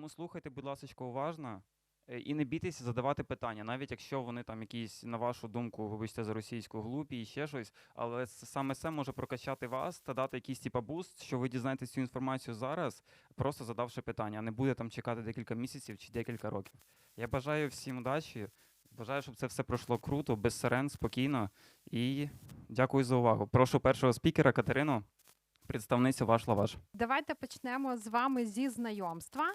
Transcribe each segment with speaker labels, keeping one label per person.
Speaker 1: Тому слухайте, будь ласка, уважно е, і не бійтеся задавати питання, навіть якщо вони там якісь, на вашу думку, вибачте за російську глупі і ще щось, але саме це може прокачати вас та дати якийсь типа буст, що ви дізнаєтесь цю інформацію зараз, просто задавши питання, а не буде там чекати декілька місяців чи декілька років. Я бажаю всім удачі. Бажаю, щоб це все пройшло круто, без сирен, спокійно. І дякую за увагу. Прошу першого спікера Катерину, представницю ваш лаваш.
Speaker 2: Давайте почнемо з вами зі знайомства.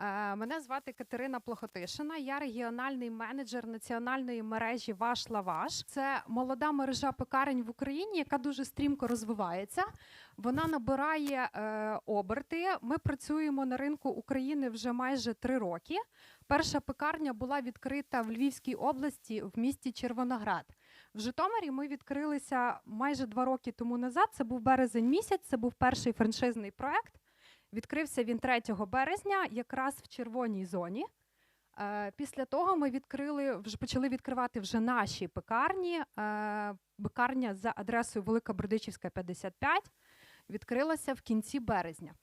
Speaker 2: Е, Мене звати Катерина Плохотишина. Я регіональний менеджер національної мережі Ваш Лаваш. Це молода мережа пекарень в Україні, яка дуже стрімко розвивається. Вона набирає е, оберти. Ми працюємо на ринку України вже майже три роки. Перша пекарня була відкрита в Львівській області в місті Червоноград. В Житомирі ми відкрилися майже два роки тому назад. Це був березень місяць. Це був перший франшизний проект. Відкрився він 3 березня, якраз в червоній зоні. Е, Після того ми відкрили, вже почали відкривати вже наші пекарні. Е, Пекарня за адресою Велика Бердичівська, 55, відкрилася в кінці березня.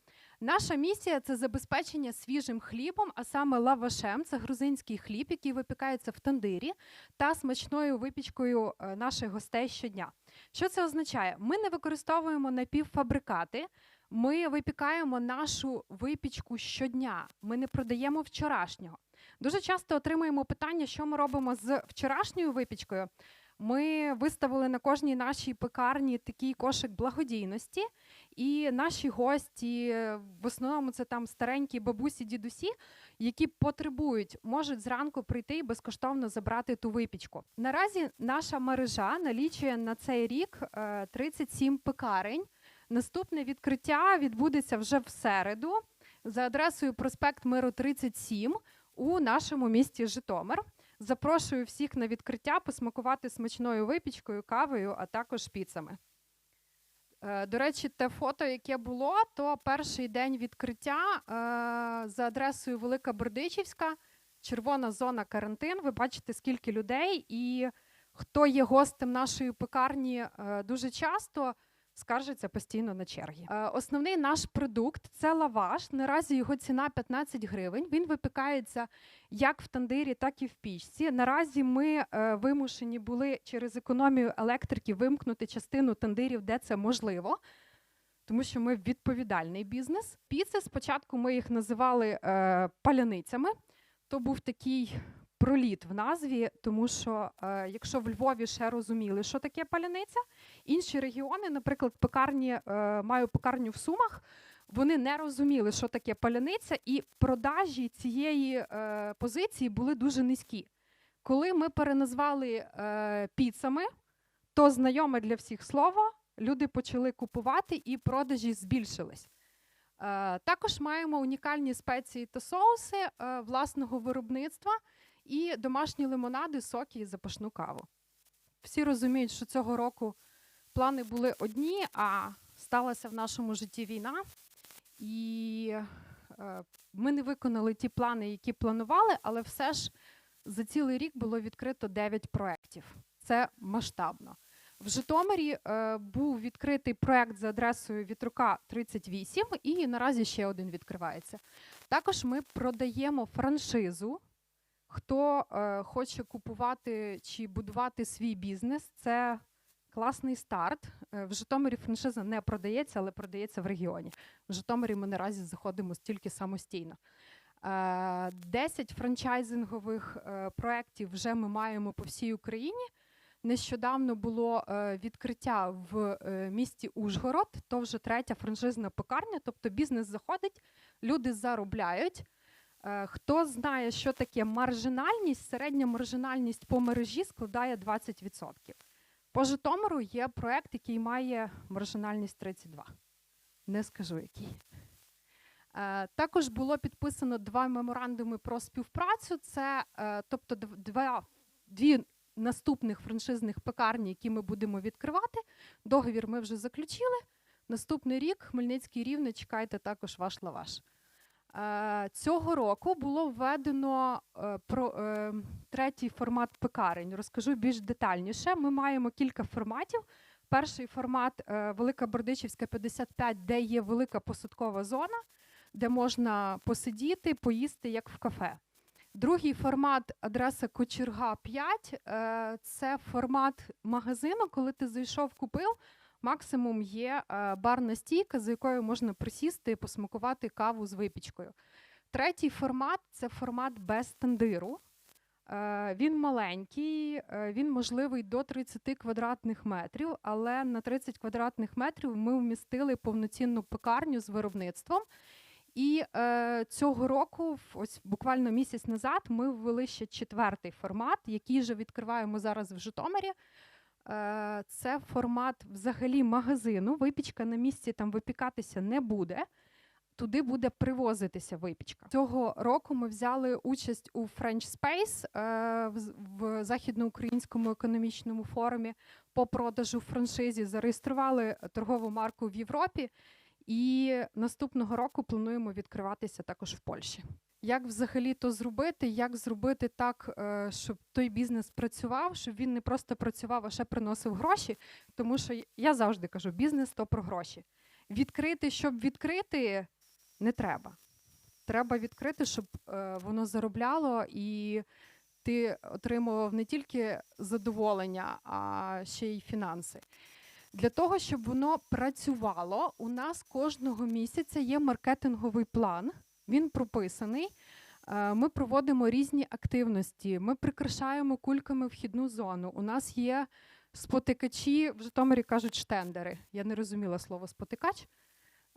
Speaker 2: Наша місія це забезпечення свіжим хлібом, а саме лавашем. Це грузинський хліб, який випікається в тандирі, та смачною випічкою е, наших гостей щодня. Що це означає? Ми не використовуємо напівфабрикати. Ми випікаємо нашу випічку щодня. Ми не продаємо вчорашнього. Дуже часто отримуємо питання, що ми робимо з вчорашньою випічкою. Ми виставили на кожній нашій пекарні такий кошик благодійності, і наші гості, е, в основному це там старенькі бабусі, дідусі, які потребують, можуть зранку прийти і безкоштовно забрати ту випічку. Наразі наша мережа налічує на цей рік е, 37 пекарень. Наступне відкриття відбудеться вже в середу за адресою проспект Миру 37 у нашому місті Житомир. Запрошую всіх на відкриття посмакувати смачною випічкою, кавою, а також піцами. Е, До речі, те фото, яке було, то перший день відкриття е, за адресою Велика Бердичівська, червона зона карантин. Ви бачите, скільки людей, і хто є гостем нашої пекарні е, дуже часто скаржиться постійно на черги. Е, Основний наш продукт це лаваш. Наразі його ціна 15 гривень. Він випікається як в тандирі, так і в пічці. Наразі ми е, вимушені були через економію електрики вимкнути частину тандирів, де це можливо. Тому що ми відповідальний бізнес. Піци спочатку ми їх називали е, паляницями. То був такий проліт в назві, тому що е, якщо в Львові ще розуміли, що таке паляниця, інші регіони, наприклад, пекарні, е, маю пекарню в Сумах, вони не розуміли, що таке паляниця, і продажі цієї е, позиції були дуже низькі. Коли ми переназвали е, піцами, то знайоме для всіх слово, люди почали купувати і продажі збільшились. Е, також маємо унікальні спеції та соуси е, власного виробництва і домашні лимонади, соки і запашну каву. Всі розуміють, що цього року плани були одні, а сталася в нашому житті війна. І е, ми не виконали ті плани, які планували, але все ж за цілий рік було відкрито 9 проєктів. Це масштабно. В Житомирі е, був відкритий проєкт за адресою Вітрука 38, і наразі ще один відкривається. Також ми продаємо франшизу. Хто е, хоче купувати чи будувати свій бізнес, це класний старт. Е, В Житомирі франшиза не продається, але продається в регіоні. В Житомирі ми наразі заходимо тільки самостійно. Е, 10 франчайзингових е, проєктів вже ми маємо по всій Україні. Нещодавно було е, відкриття в е, місті Ужгород, то вже третя франшизна пекарня, тобто бізнес заходить, люди заробляють. Е, Хто знає, що таке маржинальність, середня маржинальність по мережі складає 20%. По Житомиру є проект, який має маржинальність 32. Не скажу який. Е, Також було підписано два меморандуми про співпрацю. Це е, тобто два, дві наступних франшизних пекарні, які ми будемо відкривати. Договір ми вже заключили. Наступний рік Хмельницький рівне чекайте також ваш лаваш. Е, Цього року було введено е, про е, третій формат пекарень. Розкажу більш детальніше. Ми маємо кілька форматів. Перший формат Велика Бордичівська 55, де є велика посадкова зона. де можна посидіти, поїсти, як в кафе. Другий формат адреса Кочерга 5 е, це формат магазину, коли ти зайшов, купив. Максимум є е, барна стійка, за якою можна присісти і посмакувати каву з випічкою. Третій формат це формат без тандиру. Е, Він маленький, е, він можливий до 30 квадратних метрів, але на 30 квадратних метрів ми вмістили повноцінну пекарню з виробництвом. І е, цього року, ось буквально місяць назад, ми ввели ще четвертий формат, який вже відкриваємо зараз в Житомирі. Е, це формат взагалі магазину. Випічка на місці там випікатися не буде. Туди буде привозитися випічка. Цього року ми взяли участь у French Space е, в, західноукраїнському економічному форумі по продажу франшизі. Зареєстрували торгову марку в Європі. І наступного року плануємо відкриватися також в Польщі. Як взагалі то зробити? Як зробити так, е, щоб той бізнес працював, щоб він не просто працював, а ще приносив гроші? Тому що я завжди кажу, бізнес то про гроші. Відкрити, щоб відкрити, не треба. Треба відкрити, щоб е, воно заробляло і ти отримував не тільки задоволення, а ще й фінанси. Для того, щоб воно працювало, у нас кожного місяця є маркетинговий план. Він прописаний. Е, Ми проводимо різні активності. Ми прикрашаємо кульками вхідну зону. У нас є спотикачі, в Житомирі кажуть штендери. Я не розуміла слово спотикач.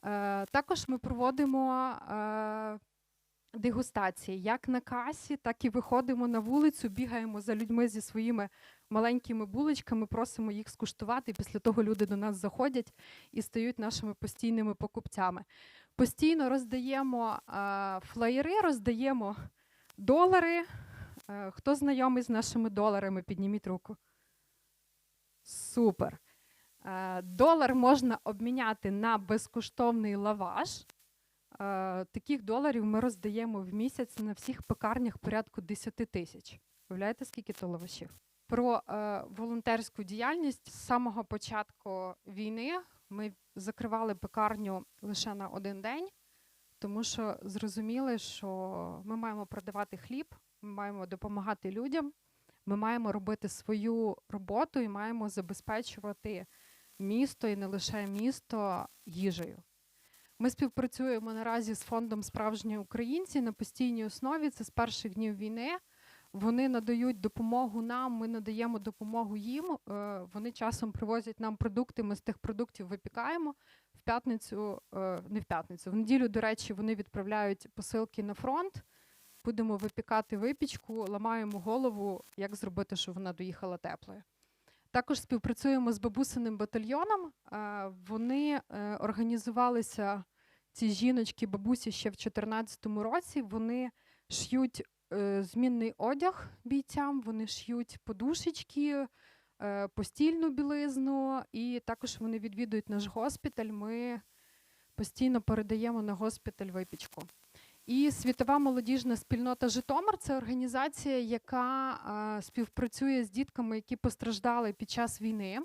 Speaker 2: Е, Також ми проводимо е, дегустації як на касі, так і виходимо на вулицю, бігаємо за людьми зі своїми маленькими булочками, просимо їх скуштувати. Після того люди до нас заходять і стають нашими постійними покупцями. Постійно роздаємо е, флаєри, роздаємо долари. Е, хто знайомий з нашими доларами, підніміть руку. Супер. Е, долар можна обміняти на безкоштовний лаваш. Таких доларів ми роздаємо в місяць на всіх пекарнях порядку 10 тисяч. Уявляєте, скільки то лавашів? Про волонтерську діяльність з самого початку війни ми закривали пекарню лише на один день, тому що зрозуміли, що ми маємо продавати хліб, ми маємо допомагати людям, ми маємо робити свою роботу і маємо забезпечувати місто і не лише місто їжею. Ми співпрацюємо наразі з фондом Справжні українці на постійній основі. Це з перших днів війни. Вони надають допомогу нам, ми надаємо допомогу їм. Е, Вони часом привозять нам продукти. Ми з тих продуктів випікаємо в п'ятницю, е, не в п'ятницю. В неділю, до речі, вони відправляють посилки на фронт. Будемо випікати випічку, ламаємо голову, як зробити, щоб вона доїхала теплою. Також співпрацюємо з бабусиним батальйоном. Е, Вони організувалися, ці жіночки, бабусі ще в 2014 році. Вони ш'ють змінний одяг бійцям, вони ш'ють подушечки, е, постільну білизну, і також вони відвідують наш госпіталь. Ми постійно передаємо на госпіталь випічку. І світова молодіжна спільнота Житомир це організація, яка е, співпрацює з дітками, які постраждали під час війни.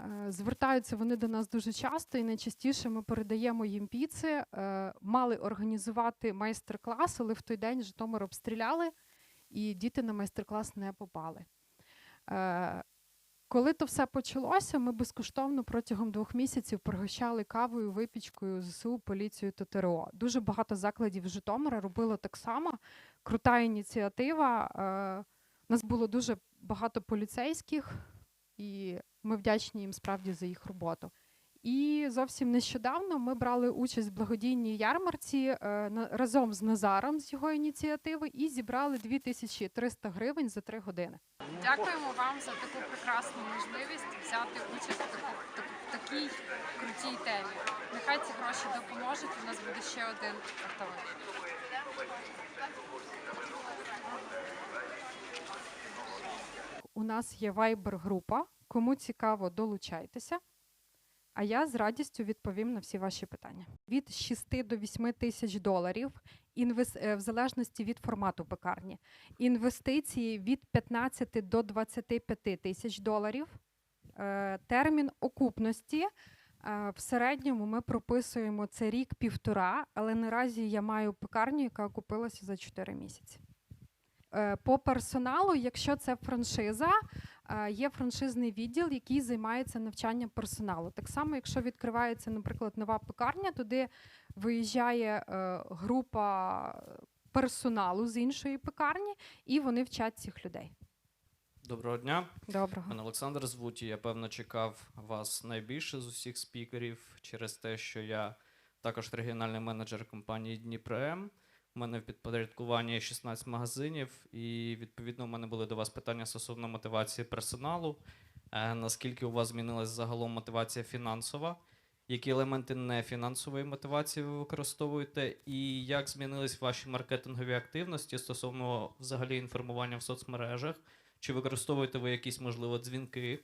Speaker 2: Е, Звертаються вони до нас дуже часто, і найчастіше ми передаємо їм піци. Е, Мали організувати майстер-клас, але в той день Житомир обстріляли, і діти на майстер-клас не попали. Е, Коли то все почалося, ми безкоштовно протягом двох місяців пригощали кавою, випічкою ЗСУ, поліцію та ТРО. Дуже багато закладів Житомира робило так само. Крута ініціатива. У нас було дуже багато поліцейських, і ми вдячні їм справді за їх роботу. І зовсім нещодавно ми брали участь в благодійній ярмарці е, разом з Назаром з його ініціативи і зібрали 2300 гривень за три години.
Speaker 3: Дякуємо вам за таку прекрасну можливість взяти участь в, таку, так- в такій крутій темі. Нехай ці гроші допоможуть. У нас буде ще один автомобіль.
Speaker 2: У нас є Viber-група. Кому цікаво, долучайтеся. А я з радістю відповім на всі ваші питання. Від 6 до 8 тисяч доларів, інвес... е, в залежності від формату пекарні. Інвестиції від 15 до 25 тисяч доларів. Е, Термін окупності Е, В середньому ми прописуємо це рік-півтора, але наразі я маю пекарню, яка окупилася за 4 місяці. Е, По персоналу, якщо це франшиза, е, є франшизний відділ, який займається навчанням персоналу. Так само, якщо відкривається, наприклад, нова пекарня, туди виїжджає е, група персоналу з іншої пекарні, і вони вчать цих людей.
Speaker 4: Доброго дня.
Speaker 2: Доброго.
Speaker 4: Мене Олександр звуть. Я певно чекав вас найбільше з усіх спікерів через те, що я також регіональний менеджер компанії Дніпрем. У мене в підпорядкуванні 16 магазинів, і відповідно у мене були до вас питання стосовно мотивації персоналу. Е, наскільки у вас змінилась загалом мотивація фінансова? Які елементи нефінансової мотивації ви використовуєте, і як змінились ваші маркетингові активності стосовно взагалі інформування в соцмережах? Чи використовуєте ви якісь, можливо, дзвінки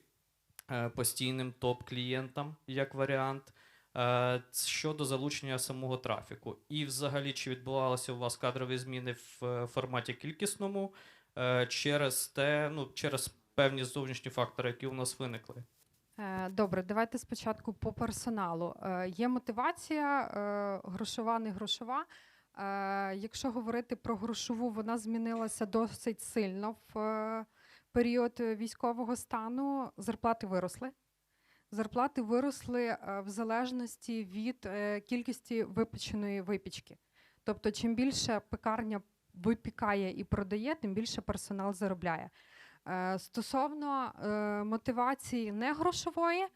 Speaker 4: е, постійним топ-клієнтам як варіант щодо залучення самого трафіку? І взагалі, чи відбувалися у вас кадрові зміни в е, форматі кількісному е, через те, ну, через певні зовнішні фактори, які у нас виникли?
Speaker 2: Е, Добре, давайте спочатку по персоналу. Е, Є мотивація, е, грошова, не грошова. Е, Якщо говорити про грошову, вона змінилася досить сильно в е, період е, військового стану. Зарплати виросли. Зарплати виросли е, в залежності від е, кількості випеченої випічки. Тобто, чим більше пекарня випікає і продає, тим більше персонал заробляє. Е, Стосовно мотивації не грошової,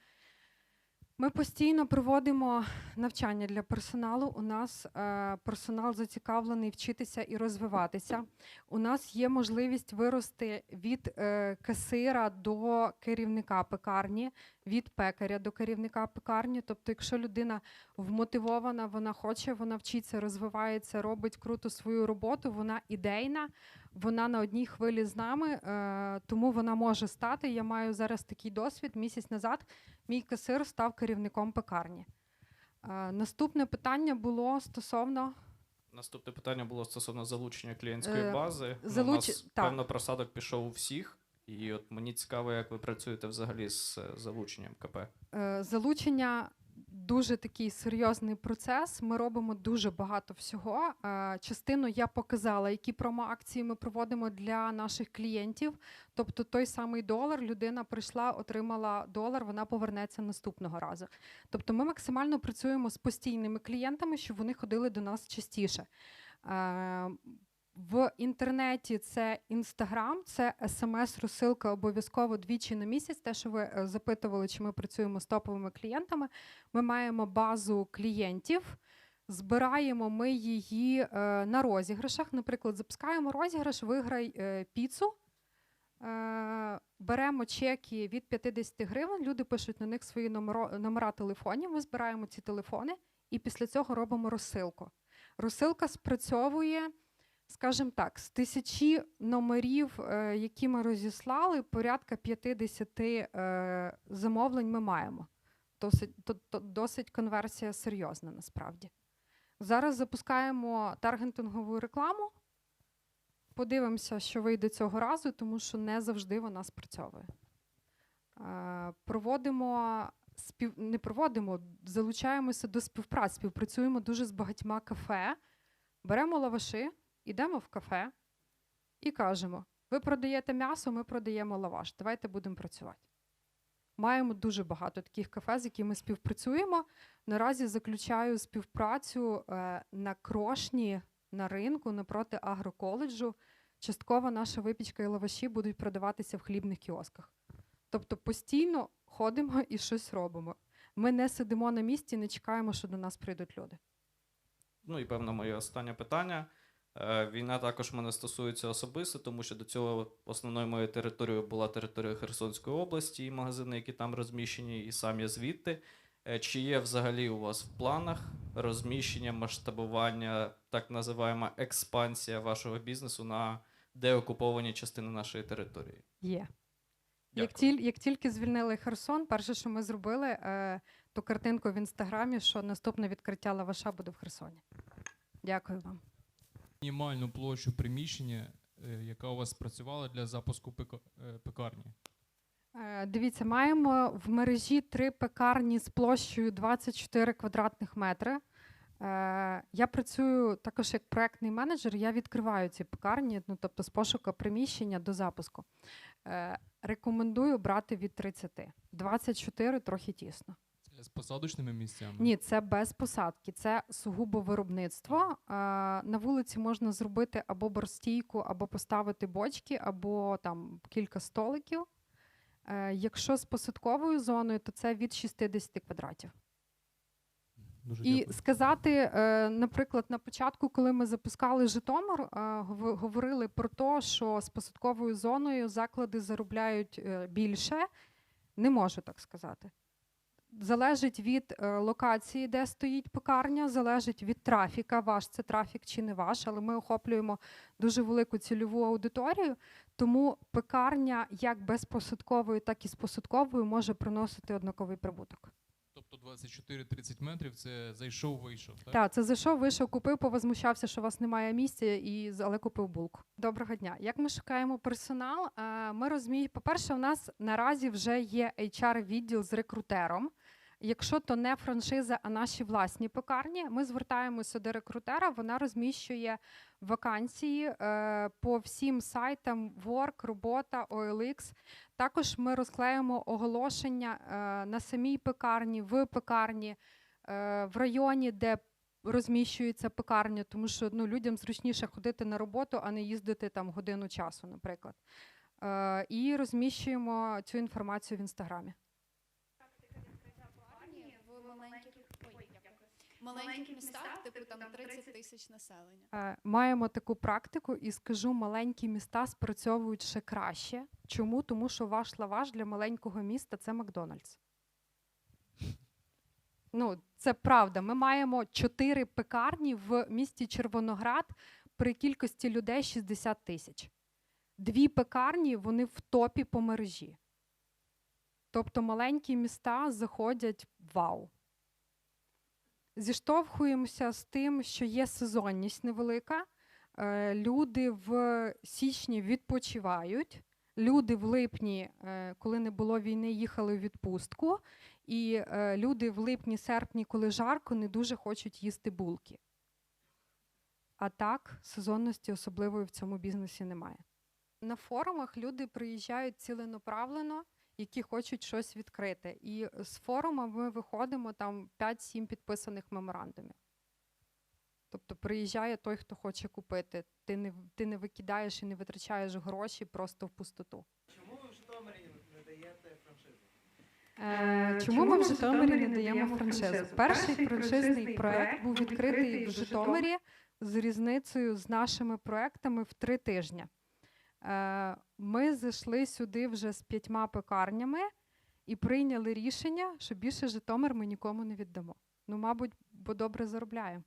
Speaker 2: ми постійно проводимо навчання для персоналу. У нас е, персонал зацікавлений вчитися і розвиватися. У нас є можливість вирости від е, касира до керівника пекарні, від пекаря до керівника пекарні. Тобто, якщо людина вмотивована, вона хоче, вона вчиться, розвивається, робить круто свою роботу, вона ідейна, вона на одній хвилі з нами, е, тому вона може стати. Я маю зараз такий досвід. Місяць назад мій касир став керівником пекарні. Е, наступне питання було стосовно
Speaker 4: Наступне питання було стосовно залучення клієнтської
Speaker 2: Е,
Speaker 4: бази.
Speaker 2: Залуч-
Speaker 4: У нас, певно, просадок пішов у всіх. І от мені цікаво, як ви працюєте взагалі з е, залученням КП.
Speaker 2: Залучення дуже такий серйозний процес. Ми робимо дуже багато всього. Е, Частину я показала, які промо-акції ми проводимо для наших клієнтів. Тобто той самий долар, людина прийшла, отримала долар, вона повернеться наступного разу. Тобто ми максимально працюємо з постійними клієнтами, щоб вони ходили до нас частіше. В інтернеті це інстаграм, це смс-розсилка обов'язково двічі на місяць. Те, що ви е, запитували, чи ми працюємо з топовими клієнтами. Ми маємо базу клієнтів, збираємо ми її е, на розіграшах. Наприклад, запускаємо розіграш, виграй е, піцу. Беремо чеки від 50 гривень, люди пишуть на них свої номеро, номера телефонів. Ми збираємо ці телефони і після цього робимо розсилку. Розсилка спрацьовує, скажімо так, з тисячі номерів, е, які ми розіслали, порядка 50 е, замовлень ми маємо. Досить, досить конверсія серйозна насправді. Зараз запускаємо таргетингову рекламу. Подивимося, що вийде цього разу, тому що не завжди вона спрацьовує. Е, Проводимо спів... не проводимо, залучаємося до співпраці, співпрацюємо дуже з багатьма кафе, беремо лаваші, йдемо в кафе і кажемо: ви продаєте м'ясо, ми продаємо лаваш. Давайте будемо працювати. Маємо дуже багато таких кафе, з якими співпрацюємо. Наразі заключаю співпрацю е, на крошні на ринку напроти агроколеджу. Частково наша випічка і лаваші будуть продаватися в хлібних кіосках. Тобто постійно ходимо і щось робимо. Ми не сидимо на місці, не чекаємо, що до нас прийдуть люди.
Speaker 4: Ну і певно, моє останнє питання. Е, Війна також мене стосується особисто, тому що до цього основною моєю територією була територія Херсонської області і магазини, які там розміщені, і сам я звідти. Е, Чи є взагалі у вас в планах розміщення, масштабування, так називаємо експансія вашого бізнесу на деокуповані частини нашої території?
Speaker 2: Є. Як, тіль, як тільки звільнили Херсон, перше, що ми зробили, е, ту картинку в інстаграмі, що наступне відкриття лаваша буде в Херсоні. Дякую вам.
Speaker 5: Мінімальну площу приміщення, е, яка у вас спрацювала для запуску е, пекарні?
Speaker 2: Е, Дивіться, маємо в мережі три пекарні з площею 24 квадратних метри. Я працюю також як проектний менеджер. Я відкриваю ці пекарні, ну тобто з пошуку приміщення до запуску. Рекомендую брати від 30. 24 трохи тісно.
Speaker 5: З посадочними місцями?
Speaker 2: Ні, це без посадки, це сугубо виробництво. На вулиці можна зробити або борстійку, або поставити бочки, або там кілька столиків. Е, Якщо з посадковою зоною, то це від 60 квадратів.
Speaker 5: Дуже
Speaker 2: І
Speaker 5: дякую.
Speaker 2: сказати, е, наприклад, на початку, коли ми запускали Житомир, е, говорили про те, що з посадковою зоною заклади заробляють більше. Не можу так сказати. Залежить від е, локації, де стоїть пекарня, залежить від трафіка, ваш це трафік чи не ваш, але ми охоплюємо дуже велику цільову аудиторію, тому пекарня як без посадкової, так і з посадковою може приносити однаковий прибуток.
Speaker 5: Тобто 24-30 метрів це зайшов, вийшов, так?
Speaker 2: Так, це зайшов, вийшов, купив, повозмущався, що у вас немає місця, і але купив булку. Доброго дня. Як ми шукаємо персонал? Е, Ми розуміємо, по-перше, у нас наразі вже є HR-відділ з рекрутером. Якщо то не франшиза, а наші власні пекарні, ми звертаємося до рекрутера. Вона розміщує вакансії е, по всім сайтам Work, робота, OLX. Також ми розклеїмо оголошення е, на самій пекарні, в пекарні, е, в районі, де розміщується пекарня, тому що ну, людям зручніше ходити на роботу, а не їздити там годину часу, наприклад. І розміщуємо цю інформацію в інстаграмі.
Speaker 6: в маленьких, ой, дякую. Маленьких містах, типу там 30 тисяч населення.
Speaker 2: Е, Маємо таку практику, і скажу, маленькі міста спрацьовують ще краще. Чому? Тому що ваш лаваш для маленького міста це Макдональдс. Ну, це правда. Ми маємо чотири пекарні в місті Червоноград при кількості людей 60 тисяч. Дві пекарні вони в топі по мережі. Тобто маленькі міста заходять вау. Зіштовхуємося з тим, що є сезонність невелика. Е, Люди в січні відпочивають. Люди в липні, е, коли не було війни, їхали в відпустку. І е, люди в липні-серпні, коли жарко, не дуже хочуть їсти булки. А так, сезонності особливої в цьому бізнесі немає. На форумах люди приїжджають ціленаправлено, які хочуть щось відкрити. І з форума ми виходимо там 5-7 підписаних меморандумів. Тобто приїжджає той, хто хоче купити. Ти не, ти не викидаєш і не витрачаєш гроші просто в пустоту.
Speaker 7: Чому ви в Житомирі не даєте франшизу?
Speaker 2: Е, Чому ми в Житомирі не даємо франшизу? Перший франшизний проект був відкритий в Житомирі з різницею з нашими проектами в три тижні. Е, Ми зайшли сюди вже з п'ятьма пекарнями і прийняли рішення, що більше Житомир ми нікому не віддамо. Ну, мабуть, бо добре заробляємо.